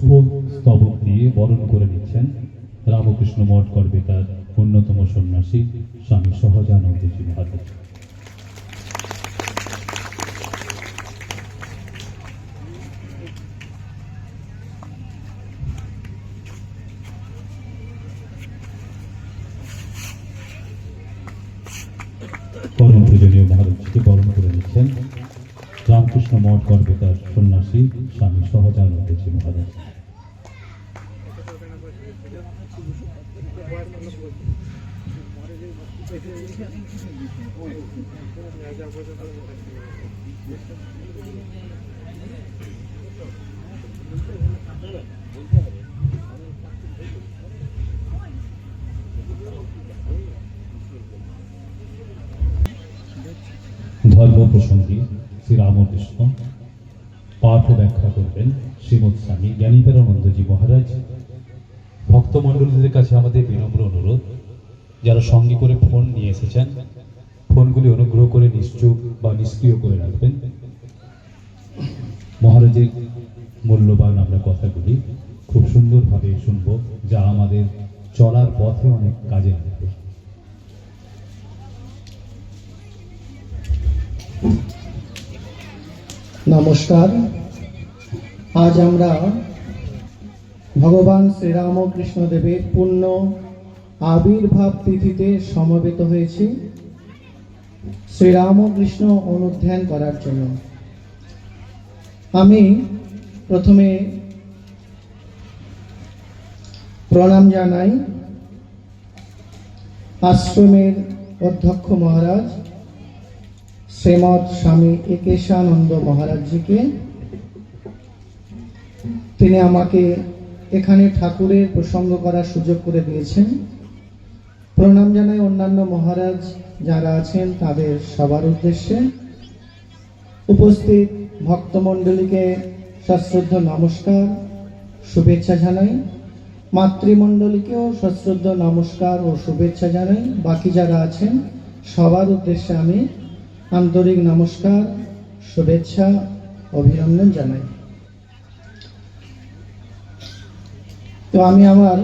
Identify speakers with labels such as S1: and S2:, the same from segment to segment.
S1: পুষ্প স্তবক দিয়ে বরণ করে নিচ্ছেন রামকৃষ্ণ মঠ করবে তার অন্যতম সন্ন্যাসী স্বামী সহজানন্দজি মহারাজ। ধর্ম প্রসঙ্গে শ্রী রামকৃষ্ণ পাঠ ব্যাখ্যা করবেন শ্রীমৎ স্বামী জ্ঞানীপেরানন্দজি মহারাজ। ভক্তমণ্ডলীদের কাছে আমাদের বিনম্র অনুরোধ যারা সঙ্গে করে ফোন নিয়ে এসেছেন, ফোনগুলি অনুগ্রহ করে নিশ্চুপ বা নিষ্ক্রিয় করে রাখবেন। মহারাজের মূল্যবান আমরা কথাগুলি খুব সুন্দরভাবে শুনব, যা আমাদের চলার পথে অনেক কাজে লাগবে।
S2: নমস্কার। আজ আমরা ভগবান শ্রীরামকৃষ্ণ দেবের পূর্ণ আবির্ভাব তিথিতে সমবেত হয়েছি। শ্রীরামকৃষ্ণ অনুধ্যান করার জন্য। আমি প্রথমে প্রণাম জানাই আশ্রমের অধ্যক্ষ মহারাজ, শ্রীমৎ স্বামী একেশানন্দ মহারাজজিকে। তিনি আমাকে এখানে ঠাকুরের প্রসঙ্গ করার সুযোগ করে দিয়েছেন। প্রণাম জানাই অন্যান্য মহারাজ যারা আছেন, তাদের সবার উদ্দেশ্যে। উপস্থিত ভক্তমণ্ডলীকে সশ্রদ্ধ নমস্কার, শুভেচ্ছা জানাই। মাতৃমণ্ডলীকেও সশ্রদ্ধ নমস্কার ও শুভেচ্ছা জানাই। বাকি যারা আছেন, সবার উদ্দেশ্যে আমি আন্তরিক নমস্কার, শুভেচ্ছা, অভিনন্দন জানাই। তো আমি আমার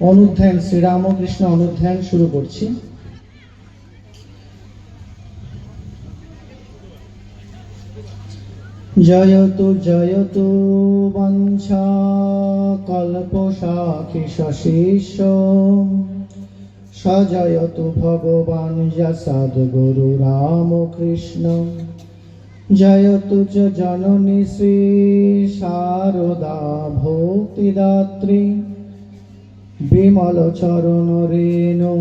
S2: অনুধ্যান, শ্রীরামকৃষ্ণ অনুধ্যান শুরু করছি। জয়তু জয়তু বঞ্ছা, কল্পসাখি শশীষ সজয়তু ভগবান যশাদ্গুরু রামকৃষ্ণ। জয়তু জননী শ্রী শারদা ভক্তিদাত্রী। বিমল চরণ রেণু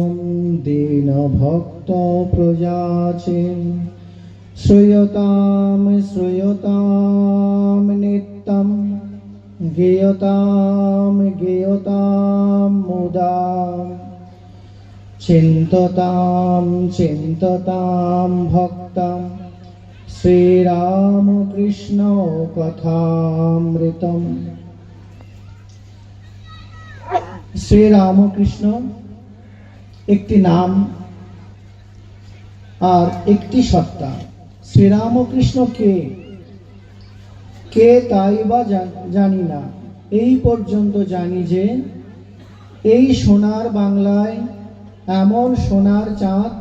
S2: দীন ভক্ত প্রজাচে। শ্রূয়তাম শ্রূয়তাম, নিত্যম। গেয়তাম গেয়তাম, মুদা। চিন্ততাম চিন্ততাম, ভক্তম। শ্রীরামকৃষ্ণ কথামৃতম। শ্রীরামকৃষ্ণ একটি নাম আর একটি সত্তা। শ্রীরামকৃষ্ণ কে? কে তাই বা জানি না। এই পর্যন্ত জানি যে এই সোনার বাংলায় এমন সোনার চাঁদ,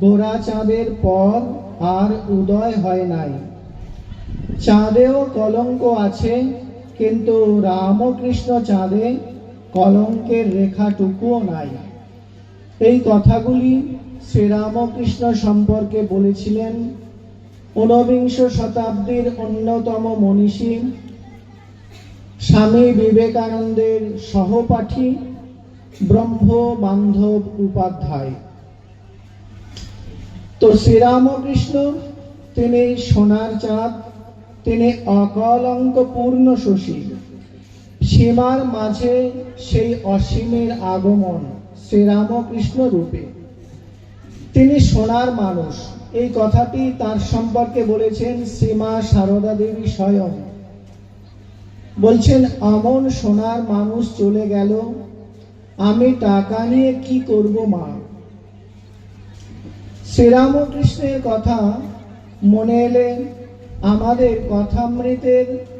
S2: গোড়া চাঁদের পর আর উদয় হয় নাই। চাঁদেও কলঙ্ক আছে, কিন্তু রামকৃষ্ণ চাঁদে কলঙ্কের রেখাটুকুও নাই। এই কথাগুলি শ্রীরামকৃষ্ণ সম্পর্কে বলেছিলেন। ঊনবিংশ শতাব্দীর অন্যতম মনীষী স্বামী বিবেকানন্দের সহপাঠী ব্রহ্ম বান্ধব উপাধ্যায়। তো শ্রীরামকৃষ্ণ, তিনি সোনার চাঁদ, তিনি অকলঙ্ক পূর্ণ শশী। সীমার মাঝে সেই অসীমের আগমন শ্রীরামকৃষ্ণ রূপে। তিনি সোনার মানুষ। এই কথাটি তার সম্পর্কে বলেছেন শ্রীমা সারদা দেবী স্বয়ং। বলছেন, আমন সোনার মানুষ চলে গেল। আমি টাকা নিয়ে কি করব, মা? শ্রীরামকৃষ্ণের কথা মনে এলে আমাদের কথামৃতের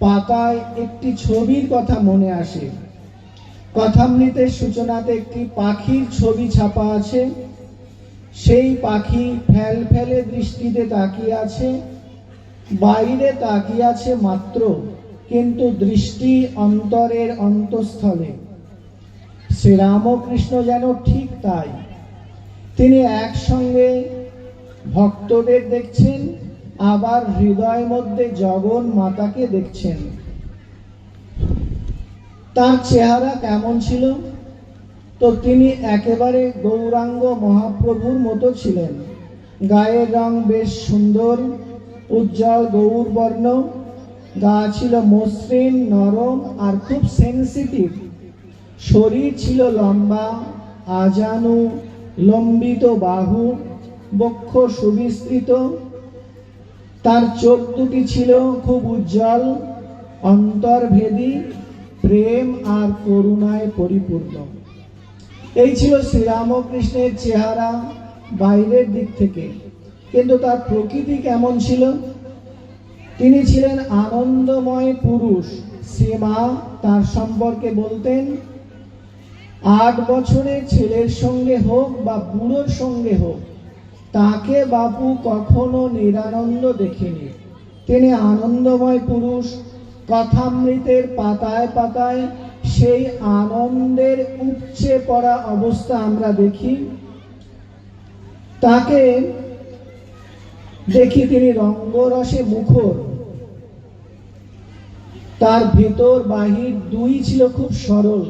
S2: পাতায় একটি ছবির কথা মনে আসে। কথামৃতের সূচনাতে একটি পাখির ছবি ছাপা আছে। সেই পাখি ফেল ফেলে দৃষ্টিতে তাকিয়ে আছে। বাইরে তাকিয়ে আছে মাত্র, কিন্তু দৃষ্টি অন্তরের অন্তঃস্থলে। শ্রীরামকৃষ্ণ যেন ঠিক তাই। তিনি একসঙ্গে ভক্তদের দেখছেন আবার হৃদয় মধ্যে জগন মাতাকে দেখছেন। তার চেহারা কেমন ছিল? তো তিনি একেবারে গৌরাঙ্গ মহাপ্রভুর মতো ছিলেন। গায়ের রং বেশ সুন্দর, উজ্জ্বল গৌর বর্ণ গা ছিল মসৃণ, নরম আর খুব সেন্সিটিভ শরীর ছিল লম্বা, আজানু লম্বিত বাহু, বক্ষ সুবিস্তৃত তার চোখ দুটি ছিল খুব উজ্জ্বল, অন্তর্ভেদী, প্রেম আর করুণায় পরিপূর্ণ। এই ছিল শ্রীরামকৃষ্ণের চেহারা বাইরের দিক থেকে। কিন্তু তার প্রকৃতি কেমন ছিল? তিনি ছিলেন আনন্দময় পুরুষ। শ্রীমা তার সম্পর্কে বলতেন, আট বছরের ছেলের সঙ্গে হোক বা বুড়োর সঙ্গে হোক তাকে বাপু কখনো নিরানন্দ দেখেনি। তিনি আনন্দময় পুরুষ, কথামৃতের পাতায় পাতায় সেই আনন্দের উপচে পড়া অবস্থা আমরা দেখি। তাকে দেখি তিনি রঙ্গরসে মুখর। তার ভেতর বাহির দুই ছিল খুব সরল।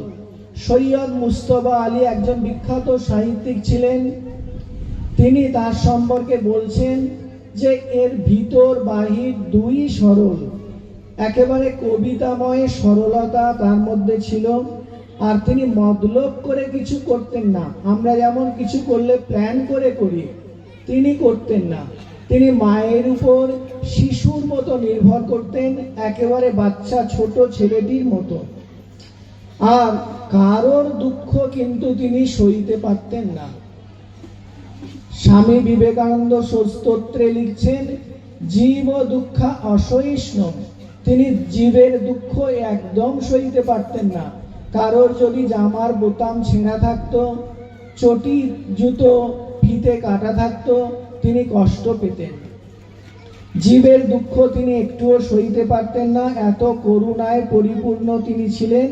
S2: সৈয়দ মুস্তফা আলী একজন বিখ্যাত সাহিত্যিক ছিলেন। তিনি তার সম্পর্কে বলছেন যে এর ভিতর বাহির দুই সরল। একেবারে কবিতাময় সরলতা তার মধ্যে ছিল, আর তিনি মতলব করে কিছু করতেন না। আমরা যেমন কিছু করলে প্ল্যান করে করি, তিনি করতেন না। তিনি মায়ের উপর শিশুর মতো নির্ভর করতেন, একেবারে বাচ্চা ছোট ছেলেটির মতো। আর কারোর দুঃখ কিন্তু তিনি সইতে পারতেন না। স্বামী বিবেকানন্দ স্তোত্রে লিখছেন, জীব দুঃখ অসহিষ্ণু। তিনি জীবের দুঃখ একদম সইতে পারতেন না। কারোর যদি জামার বোতাম ছেঁড়া থাকতো, চটি, জুতো, ফিতে কাটা থাকতো, তিনি কষ্ট পেতেন। জীবের দুঃখ তিনি একটুও সইতে পারতেন না। এত করুণায় পরিপূর্ণ তিনি ছিলেন।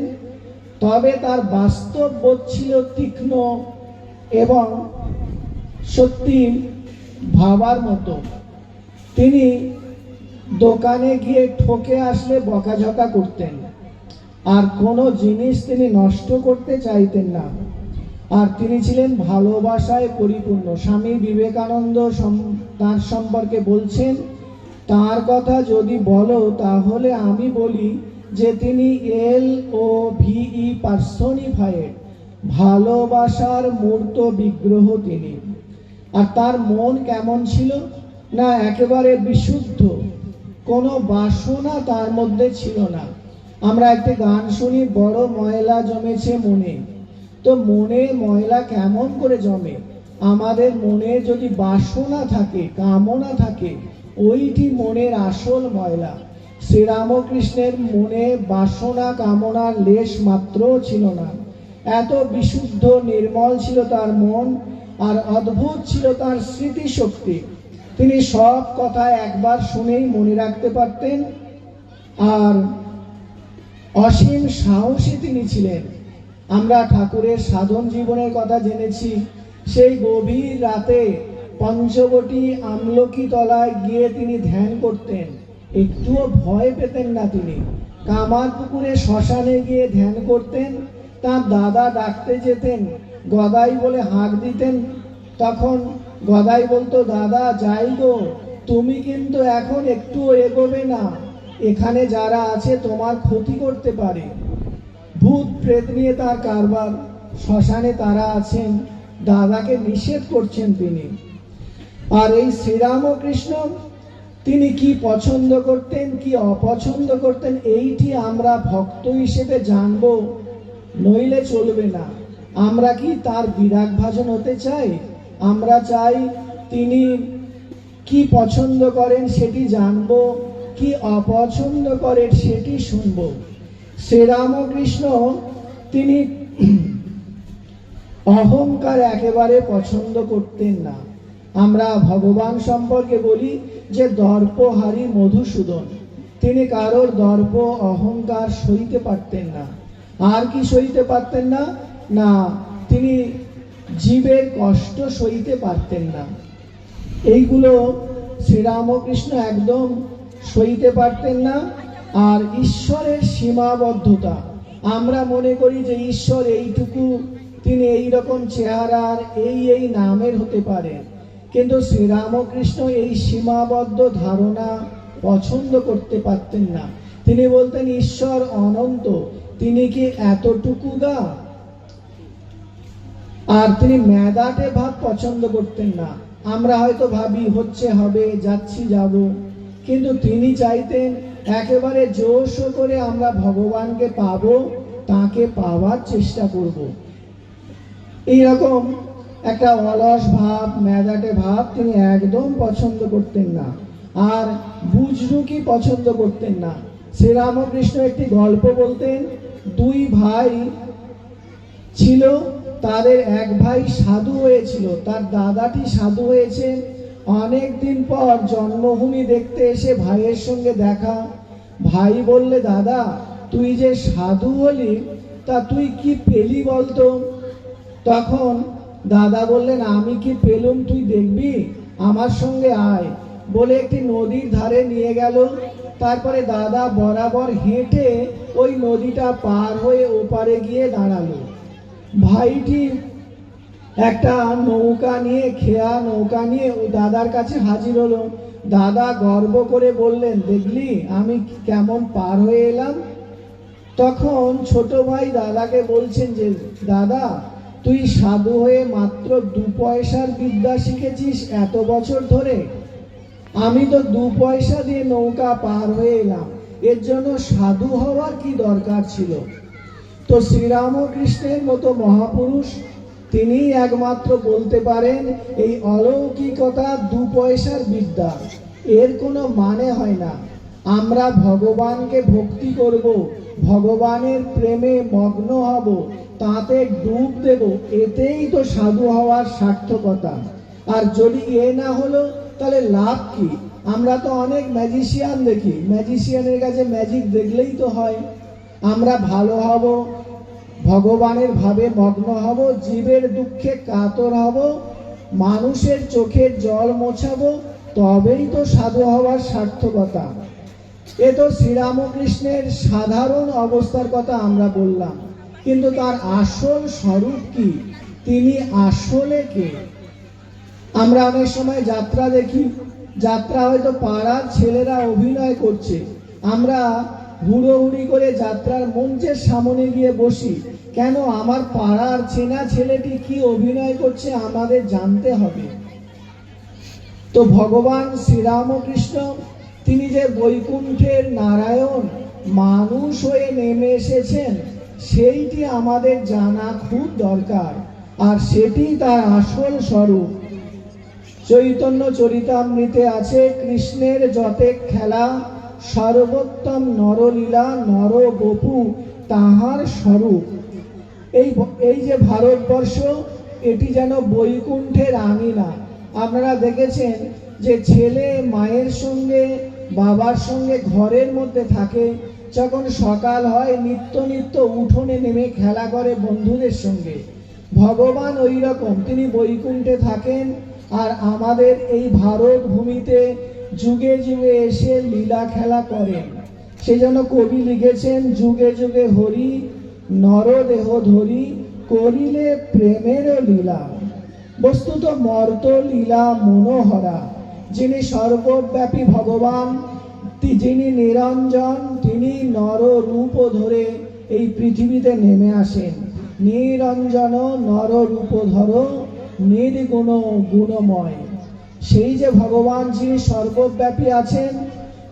S2: তবে তার বাস্তব বোধ ছিল তীক্ষ্ণ এবং সত্যি ভাবার মতো। তিনি দোকানে গিয়ে ঠকে আসলে বকাঝকা করতেন। আর কোনো জিনিস তিনি নষ্ট করতে চাইতেন না। আর তিনি ছিলেন ভালোবাসায় পরিপূর্ণ। স্বামী বিবেকানন্দ তার সম্পর্কে বলছেন, তার কথা যদি বলো, তাহলে আমি বলি যে তিনি এল ও ভিই পার্সনিফাইড ভালোবাসার মূর্ত বিগ্রহ তিনি। আর তার মন কেমন ছিল? না, একেবারে বিশুদ্ধ। কোনো বাসনা তার মধ্যে ছিল না। আমরা একটি গান শুনি, বড় ময়লা জমেছে মনে। তো মনে ময়লা কেমন করে জমে? আমাদের মনে যদি বাসনা থাকে, কামনা থাকে, ওইটি মনের আসল ময়লা। শ্রীরামকৃষ্ণের মনে বাসনা কামনার লেশ মাত্রও ছিল না। এত বিশুদ্ধ, নির্মল ছিল তার মন আর অদ্ভুত ছিল তার স্মৃতিশক্তি। তিনি সব কথা একবার শুনেই মনে রাখতে পারতেন। আর অসীম সাহসী তিনি ছিলেন। আমরা ঠাকুরের সাধন জীবনের কথা জেনেছি। সেই গভীর রাতে পঞ্চবটি আমলকি তলায় গিয়ে তিনি ধ্যান করতেন। একটুও ভয় পেতেন না তিনি। কামার পুকুরে শ্মশানে গিয়ে ধ্যান করতেন। তার দাদা ডাকতে যেতেন। গদাই বলে হাঁক দিতেন। তখন গদাই বলতো, দাদা, যাই গো, তুমি কিন্তু এখন একটু এগোবে না। এখানে যারা আছে তোমার ক্ষতি করতে পারে। ভূত প্রেত নিয়ে তার কারবার, শ্মশানে তারা আছেন, দাদাকে নিষেধ করছেন তিনি। আর এই শ্রীরামকৃষ্ণ, তিনি কি পছন্দ করতেন, কি অপছন্দ করতেন, এইটি আমরা ভক্ত হিসেবে জানব, নইলে চলবে না। আমরা কি তার বিরাগ ভাজন হতে চাই? আমরা চাই তিনি কি পছন্দ করেন সেটি জানব, কি অপছন্দ করেন সেটি শুনব। শ্রীরামকৃষ্ণ তিনি অহংকার একেবারে পছন্দ করতেন না। আমরা ভগবান সম্পর্কে বলি যে দর্পহারী মধুসূদন। তিনি কারোর দর্প অহংকার সইতে পারতেন না। আর কি সইতে পারতেন না? না, তিনি জীবের কষ্ট সইতে পারতেন না। এইগুলো শ্রীরামকৃষ্ণ একদম সইতে পারতেন না, আর ঈশ্বরের সীমাবদ্ধতা। আমরা মনে করি যে ঈশ্বর এইটুকু, তিনি এই রকম চেহারার এই এই নামের হতে পারেন কিন্তু শ্রীরামকৃষ্ণ এই সীমাবদ্ধ ধারণা পছন্দ করতে পারতেন না। তিনি বলতেন, ঈশ্বর অনন্ত, তিনি কি এতটুকু গা? আর তিনি মেদাটে ভাব পছন্দ করতেন না। আমরা হয়তো ভাবি, হচ্ছে, হবে, যাচ্ছি, যাব। কিন্তু তিনি চাইতেন একেবারে জোশ করে আমরা ভগবানকে পাব, তাকে পাওয়ার চেষ্টা করব। এইরকম একটা অলস ভাব মেদাটে ভাব তিনি একদম পছন্দ করতেন না। আর বুজরুকি পছন্দ করতেন না। শ্রীরামকৃষ্ণ একটি গল্প বলতেন, দুই ভাই ছিল তাদের এক ভাই সাধু হয়েছিল, তার দাদাটি সাধু হয়েছে। অনেক দিন পর জন্মভূমি দেখতে এসে ভাইয়ের সঙ্গে দেখা। ভাই বললে, দাদা, তুই যে সাধু হলি, তা তুই কি পেলি বলতো? তখন দাদা বললেন, আমি কি পেলুম, তুই দেখবি? আমার সঙ্গে আয়। বলে একটি নদীর ধারে নিয়ে গেল। তারপরে দাদা বরাবর হেঁটে ওই নদীটা পার হয়ে ওপারে গিয়ে দাঁড়াল। ভাইটি একটা নৌকা নিয়ে, খেয়া নৌকা নিয়ে ও দাদার কাছে হাজির হলো। দাদা গর্ব করে বললেন, দেখলি, আমি কেমন পার হয়ে এলাম? তখন ছোট ভাই দাদাকে বলছেন যে, দাদা, তুই সাধু হয়ে মাত্র দু পয়সার বিদ্যা শিখেছিস এত বছর ধরে। আমি তো দু পয়সা দিয়ে নৌকা পার হয়ে এলাম। এর জন্য সাধু হওয়ার কি দরকার ছিল? তো শ্রীরামকৃষ্ণের মতো মহাপুরুষ তিনি একমাত্র বলতে পারেন এই অলৌকিকতা দু পয়সার বিদ্যা। এর কোনো মানে হয় না। আমরা ভগবানকে ভক্তি করব, ভগবানের প্রেমে মগ্ন হব, তাতে ডুব দেব, এতেই তো সাধু হওয়ার সার্থকতা। আর যদি এ না হলো, তাহলে লাভ কি? আমরা তো অনেক ম্যাজিশিয়ান দেখি। ম্যাজিশিয়ানের কাছে ম্যাজিক দেখলেই তো হয়। আমরা ভালো হব, ভগবানের ভাবে মগ্ন হব, জীবের দুঃখে কাতর হব, মানুষের চোখের জল মোছাবো, তবেই তো সাধু হওয়ার সার্থকতা। এ তো শ্রীরামকৃষ্ণের সাধারণ অবস্থার কথা আমরা বললাম, কিন্তু তার আসল স্বরূপ কি? তিনি আসলে কে? আমরা অনেক সময় যাত্রা দেখি, যাত্রা হয়তো পাড়ার ছেলেরা অভিনয় করছে। আমরা হুড়োহুড়ি করে যাত্রার মঞ্চের সামনে গিয়ে বসি। কেন আমার পাড়ার চেনা ছেলেটি কি অভিনয় করছে আমাদের জানতে হবে। তো ভগবান শ্রীরামকৃষ্ণ, তিনি যে বৈকুণ্ঠের নারায়ণ মানুষ হয়ে নেমে এসেছেন, সেইটি আমাদের জানা খুব দরকার, আর সেটি তার আসল স্বরূপ। চৈতন্য চরিতামৃতে আছে কৃষ্ণের যতে খেলা সর্বোত্তম নরলীলা নর বপু তাহার স্বরূপ। এই এই যে ভারতবর্ষ, এটি যেন বৈকুণ্ঠের আঙিনা আপনারা দেখেছেন যে ছেলে মায়ের সঙ্গে, বাবার সঙ্গে ঘরের মধ্যে থাকে, যখন সকাল হয়, নিত্য নিত্য উঠোনে নেমে খেলা করে বন্ধুদের সঙ্গে। ভগবান ওই রকম, তিনি বৈকুণ্ঠে থাকেন, আর আমাদের এই ভারত ভূমিতে যুগে যুগে এসে লীলা খেলা করেন। সেই জন্য কবি লিখেছেন, যুগে যুগে হরি, নরদেহ ধরি, করিলে প্রেমের লীলা। বস্তুত মর্ত লীলা মনোহরা, যিনি সর্বব্যাপী ভগবান যিনি নিরঞ্জন, তিনি নর রূপ ধরে এই পৃথিবীতে নেমে আসেন। নিরঞ্জন নর রূপ ধর, নির্গুণ, গুণময়। সেই যে ভগবান যিনি সর্বব্যাপী আছেন,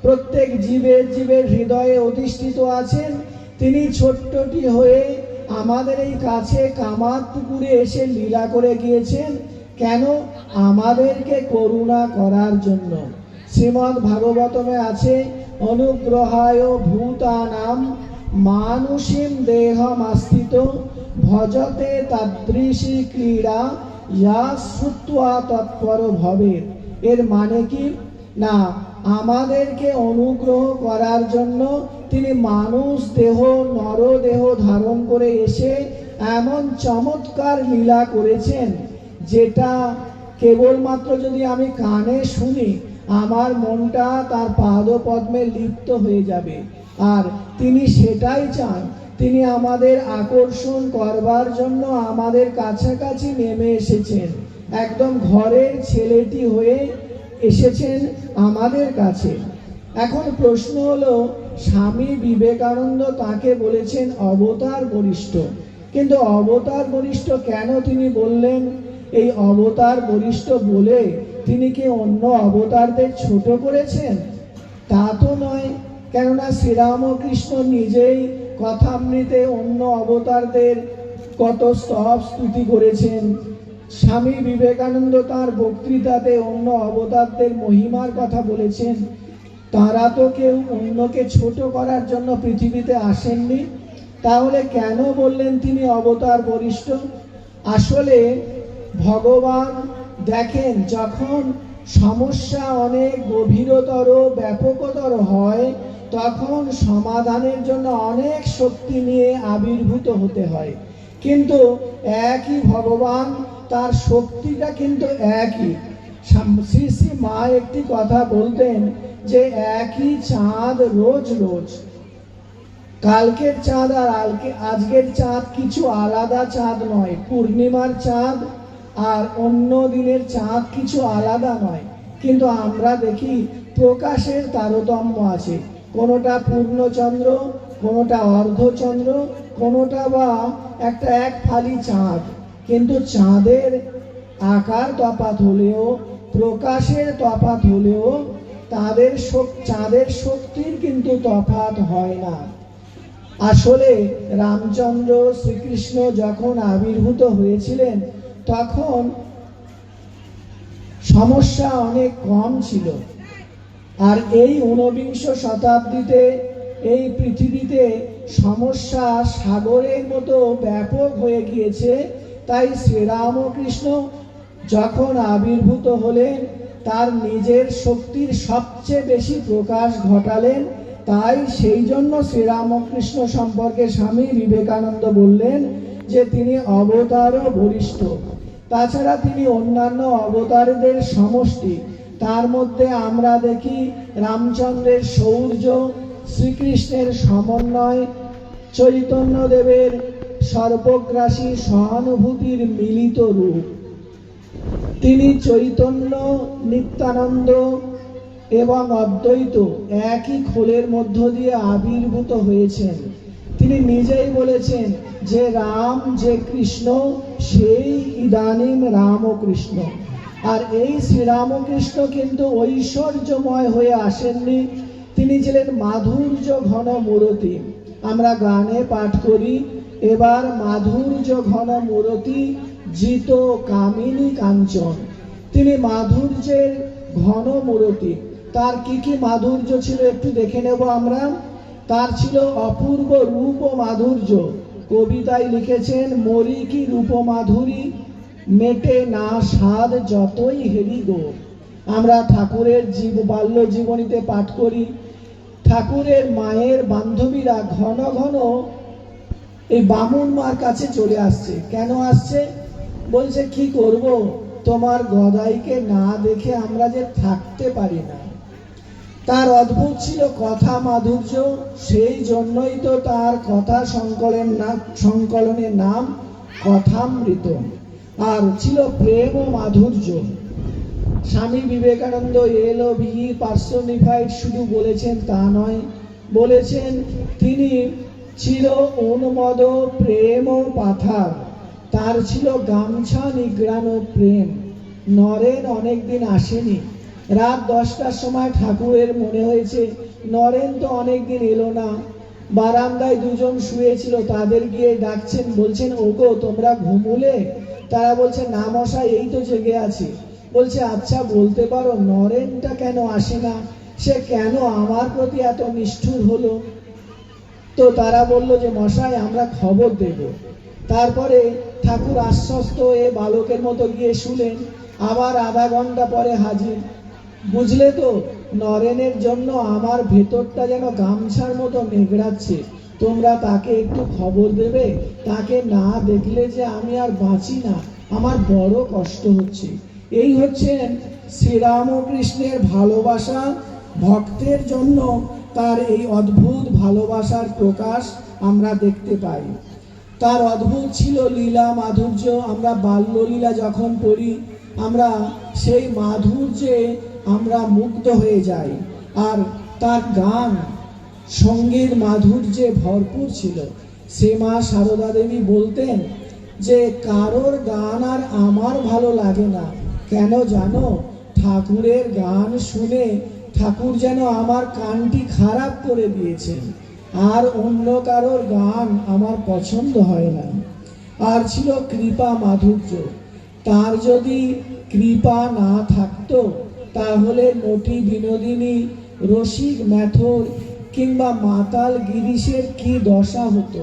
S2: প্রত্যেক জীবের জীবের হৃদয়ে অধিষ্ঠিত আছেন, তিনি ছোট্টটি হয়ে আমাদের এই কাছে কামার পুকুরে এসে লীলা করে গিয়েছেন। কেন? আমাদেরকে করুণা করার জন্য। শ্রীমদ্ ভাগবতমে আছে, অনুগ্রহায় ভূতানাম মানুষীম দেহমাস্থিত, ভজতে তাদৃশী ক্রীড়া ইয়া শ্রুত্বা তৎপর ভবে। এর মানে কি? না, আমাদেরকে অনুগ্রহ করার জন্য তিনি মানুষ দেহ, নরদেহ ধারণ করে এসে এমন চমৎকার লীলা করেছেন, যেটা কেবলমাত্র যদি আমি কানে শুনি, আমার মনটা তার পাদপদ্মে লিপ্ত হয়ে যাবে। আর তিনি সেটাই চান তিনি আমাদের আকর্ষণ করবার জন্য আমাদের কাছাকাছি নেমে এসেছেন। একদম ঘরের ছেলেটি হয়ে এসেছেন আমাদের কাছে। এখন প্রশ্ন হলো, স্বামী বিবেকানন্দ তাকে বলেছেন অবতার বরিষ্ঠ কিন্তু অবতার বরিষ্ঠ কেন তিনি বললেন? এই অবতার বরিষ্ঠ বলে তিনি কি অন্য অবতারদের ছোট করেছেন? তা তো নয়, কেননা শ্রীরামকৃষ্ণ নিজেই কথামৃতে অন্য অবতারদের কত স্তব স্তুতি করেছেন। স্বামী বিবেকানন্দ তার বক্তৃতাতে অন্য অবতারদের মহিমার কথা বলেছেন। তারা তো কেউ অন্যকে ছোট করার জন্য পৃথিবীতে আসেননি। তাহলে কেন বললেন তিনি অবতার বরিষ্ঠ আসলে ভগবান দেখেন যখন সমস্যা অনেক গভীরতর, ব্যাপকতর হয়, তখন সমাধানের জন্য অনেক শক্তি নিয়ে আবির্ভূত হতে হয়। কিন্তু একই ভগবান, তার শক্তিটা কিন্তু একই। শ্রী শ্রী মা একটি কথা বলতেন যে, একই চাঁদ রোজ রোজ। কালকের চাঁদ আর আজকের চাঁদ কিছু আলাদা চাঁদ নয়। পূর্ণিমার চাঁদ আর অন্য দিনের চাঁদ কিছু আলাদা নয়। কিন্তু আমরা দেখি প্রকাশের তারতম্য আছে। কোনোটা পূর্ণচন্দ্র, কোনোটা অর্ধচন্দ্র, কোনোটা বা একটা এক ফালি চাঁদ। কিন্তু চাঁদের আকার তফাত হলেও, প্রকাশের তফাত হলেও তাদের চাঁদের শক্তির কিন্তু তফাত হয় না। আসলে রামচন্দ্র শ্রীকৃষ্ণ যখন আবির্ভূত হয়েছিলেন তখন সমস্যা অনেক কম ছিল। আর এই ঊনবিংশ শতাব্দীতে, এই পৃথিবীতে সমস্যা সাগরের মতো ব্যাপক হয়ে গিয়েছে। তাই শ্রীরামকৃষ্ণ যখন আবির্ভূত হলেন, তার নিজের শক্তির সবচেয়ে বেশি প্রকাশ ঘটালেন, তাই সেই জন্য শ্রীরামকৃষ্ণ সম্পর্কে স্বামী বিবেকানন্দ বললেন যে তিনি অবতার বরিষ্ঠ তাছাড়া তিনি অন্যান্য অবতারদের সমষ্টি। তার মধ্যে আমরা দেখি রামচন্দ্রের শৌর্য শ্রীকৃষ্ণের সমন্বয়, চৈতন্যদেবের সর্বগ্রাসী সহানুভূতির মিলিত রূপ। তিনি চৈতন্য, নিত্যানন্দ এবং অদ্বৈত একই খোলের মধ্য দিয়ে আবির্ভূত হয়েছেন। তিনি নিজেই বলেছেন যে রাম, যে কৃষ্ণ সেই ইদানিম রামকৃষ্ণ। আর এই শ্রীরামকৃষ্ণ কিন্তু ঐশ্বর্যময় হয়ে আসেননি। তিনি ছিলেন মাধুর্য ঘন মূরতি। আমরা গানে পাঠ করি, এবার মাধুর্য ঘন মূরতি জিত কামিনী কাঞ্চন। তিনি মাধুর্যের ঘন মূরতি। তার কি কি মাধুর্য ছিল একটু দেখে নেব আমরা। তার ছিল অপূর্ব রূপ ও মাধুর্য। কবিতায় লিখেছেন, মরি কি রূপ মাধুরী মেটে না স্বাদ যতই হেরি গো। আমরা ঠাকুরের জীব, বাল্য জীবনীতে পাঠ করি, ঠাকুরের মায়ের বান্ধবীরা ঘন ঘন এই বামুন মার কাছে চলে আসছে। কেন আসছে? বলছে, কি করব? তোমার গদাইকে না দেখে আমরা যে থাকতে পারি না। তার অদ্ভুত ছিল কথা মাধুর্য, সেই জন্যই তো তার কথা সংকলন না, সংকলনের নাম কথামৃত। আর ছিল প্রেম ও মাধুর্য। স্বামী বিবেকানন্দ এল ভি পার্সোনিফাইড শুধু বলেছেন তা নয়, বলেছেন তিনি ছিল অনুমদ প্রেম ও পাথার। তার ছিল গামছা নিগ্রানো প্রেম। নরেন অনেকদিন আসেনি। রাত দশটার সময় ঠাকুরের মনে হয়েছে, নরেন তো অনেকদিন এলো না। বারান্দায় দুজন শুয়েছিল, তাদের গিয়ে ডাকছেন, বলছেন, ওগো, তোমরা ঘুমুলে? তারা বলছে, না মশাই, এই তো জেগে আছে। বলছে আচ্ছা বলতে পারো, নরেনটা কেন আসে না? সে কেন আমার প্রতি এত নিষ্ঠুর হলো? তো তারা বলল যে, মশাই, আমরা খবর দেব। তারপরে ঠাকুর আশ্বস্ত হয়ে বালকের মতো গিয়ে শুলেন। আবার আধা ঘণ্টা পরে হাজির। বুঝলে তো? নরেনের জন্য আমার ভেতরটা যেন গামছার মতো নেগড়াচ্ছে তোমরা তাকে একটু খবর দেবে? তাকে না দেখলে যে আমি আর বাঁচি না। আমার বড় কষ্ট হচ্ছে। এই হচ্ছেন শ্রীরামকৃষ্ণের ভালোবাসা। ভক্তের জন্য তার এই অদ্ভুত ভালোবাসার প্রকাশ আমরা দেখতে পাই। তার অদ্ভুত ছিল লীলা মাধুর্য। আমরা বাল্যলীলা যখন পড়ি, আমরা সেই মাধুর্যে আমরা মুগ্ধ হয়ে যাই। আর তার গান সংগীত মাধুর্যে ভরপুর ছিল। সে মা সারদা দেবী বলতেন যে, কারোর গান আর আমার ভালো লাগে না। কেন জানো? ঠাকুরের গান শুনে ঠাকুর যেন আমার কানটি খারাপ করে দিয়েছেন। আর অন্য কারোর গান আমার পছন্দ হয় না। আর ছিল কৃপা মাধুর্য। তার যদি কৃপা না থাকতো তাহলে নটি বিনোদিনী, রসিক ম্যাথর কিংবা মাতাল গিরিশের কি দশা হতো?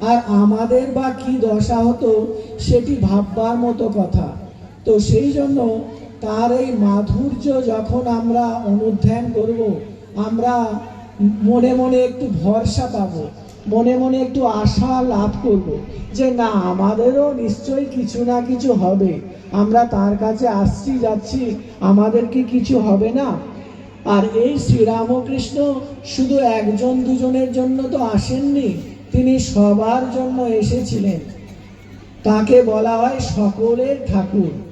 S2: আর আমাদের বা কি দশা হতো সেটি ভাববার মতো কথা। তো সেই জন্য তার এই মাধুর্য যখন আমরা অনুধ্যান করব, আমরা মনে মনে একটু ভরসা পাবো, মনে মনে একটু আশা লাভ করব যে না, আমাদেরও নিশ্চয়ই কিছু না কিছু হবে। আমরা তার কাছে আসছি, যাচ্ছি আমাদের কি কিছু হবে না। আর এই শ্রীরামকৃষ্ণ শুধু একজন দুজনের জন্য তো আসেননি, তিনি সবার জন্য এসেছিলেন। তাকে বলা হয় সকলের ঠাকুর।